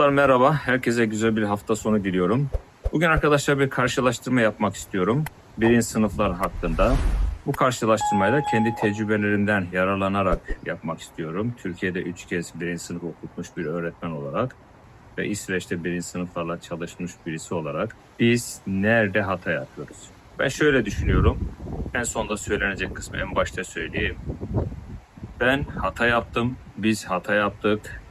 Dostlar merhaba. Herkese güzel bir hafta sonu diliyorum. Bugün arkadaşlar bir karşılaştırma yapmak istiyorum. Birinci sınıflar hakkında. Bu karşılaştırmayı da kendi tecrübelerimden yararlanarak yapmak istiyorum. Türkiye'de 3 kez birinci sınıf okutmuş bir öğretmen olarak ve İsveç'te birinci sınıflarla çalışmış birisi olarak biz nerede hata yapıyoruz? Ben şöyle düşünüyorum. En sonda söylenecek kısmı en başta söyleyeyim. Ben hata yaptım, biz hata yaptık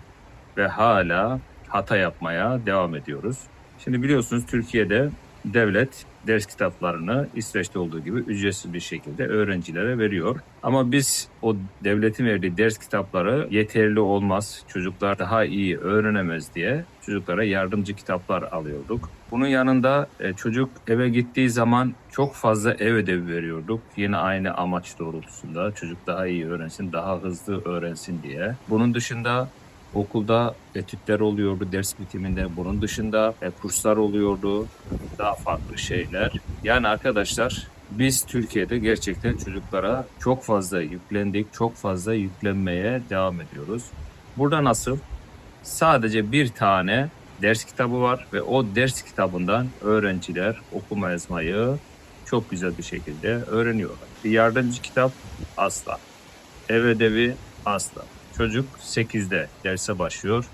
ve hala hata yapmaya devam ediyoruz. Şimdi biliyorsunuz Türkiye'de devlet ders kitaplarını İsveç'te olduğu gibi ücretsiz bir şekilde öğrencilere veriyor. Ama biz o devletin verdiği ders kitapları yeterli olmaz, çocuklar daha iyi öğrenemez diye çocuklara yardımcı kitaplar alıyorduk. Bunun yanında e, çocuk eve gittiği zaman çok fazla ev ödevi veriyorduk. Yine aynı amaç doğrultusunda çocuk daha iyi öğrensin, daha hızlı öğrensin diye. Bunun dışında Okulda etütler oluyordu ders bitiminde. Bunun dışında e, kurslar oluyordu. Daha farklı şeyler. Yani arkadaşlar biz Türkiye'de gerçekten çocuklara çok fazla yüklendik. Çok fazla yüklenmeye devam ediyoruz. Burada nasıl? Sadece bir tane ders kitabı var ve o ders kitabından öğrenciler okuma yazmayı çok güzel bir şekilde öğreniyorlar. Bir yardımcı kitap asla. Ev ödevi asla. Çocuk 8'de derse başlıyor,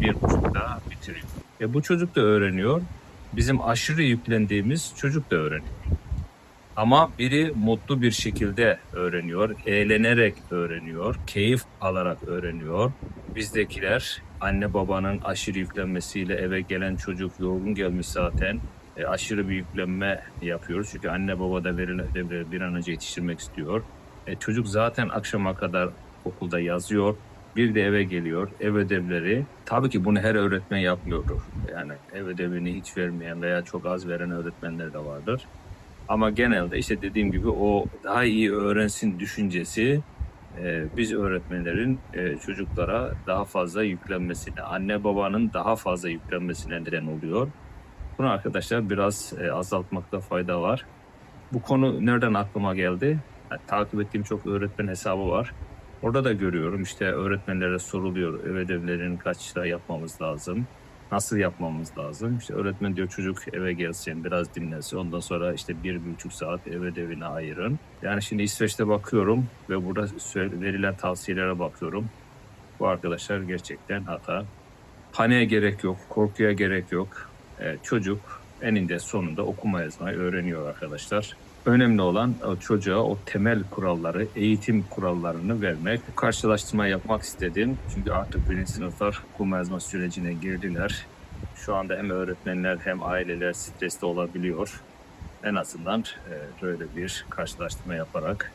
1.30'da bitiriyor. E bu çocuk da öğreniyor. Bizim aşırı yüklendiğimiz çocuk da öğreniyor. Ama biri mutlu bir şekilde öğreniyor, eğlenerek öğreniyor, keyif alarak öğreniyor. Bizdekiler anne babanın aşırı yüklenmesiyle eve gelen çocuk yorgun gelmiş zaten. E, aşırı bir yüklenme yapıyoruz. Çünkü anne baba da bir an önce yetiştirmek istiyor. E, çocuk zaten akşama kadar okulda yazıyor. Bir de eve geliyor. Ev ödevleri. Tabii ki bunu her öğretmen yapmıyordur. Yani ev ödevini hiç vermeyen veya çok az veren öğretmenler de vardır. Ama genelde işte dediğim gibi o daha iyi öğrensin düşüncesi e, biz öğretmenlerin e, çocuklara daha fazla yüklenmesine, anne babanın daha fazla yüklenmesine neden oluyor. Bunu arkadaşlar biraz e, azaltmakta fayda var. Bu konu nereden aklıma geldi? Yani takip ettiğim çok öğretmen hesabı var. Orada da görüyorum işte öğretmenlere soruluyor ev ödevlerini kaçta yapmamız lazım, nasıl yapmamız lazım. İşte öğretmen diyor çocuk eve gelsin biraz dinlensin ondan sonra işte bir buçuk saat ev ödevine ayırın. Yani şimdi İsveç'te bakıyorum ve burada verilen tavsiyelere bakıyorum. Bu arkadaşlar gerçekten hata. Paniğe gerek yok, korkuya gerek yok. Ee, çocuk eninde sonunda okuma yazmayı öğreniyor arkadaşlar. Önemli olan o çocuğa o temel kuralları, eğitim kurallarını vermek. Karşılaştırma yapmak istedim. Çünkü artık birinci sınıflar okuma yazma sürecine girdiler. Şu anda hem öğretmenler hem aileler stresli olabiliyor. En azından e, böyle bir karşılaştırma yaparak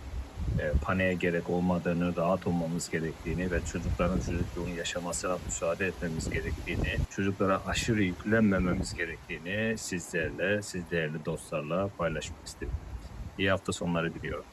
e, paniğe gerek olmadığını, rahat olmamız gerektiğini ve çocukların çocukluğunu yaşamasına müsaade etmemiz gerektiğini, çocuklara aşırı yüklenmememiz gerektiğini sizlerle, siz değerli dostlarla paylaşmak istedim. İyi hafta sonları diliyorum.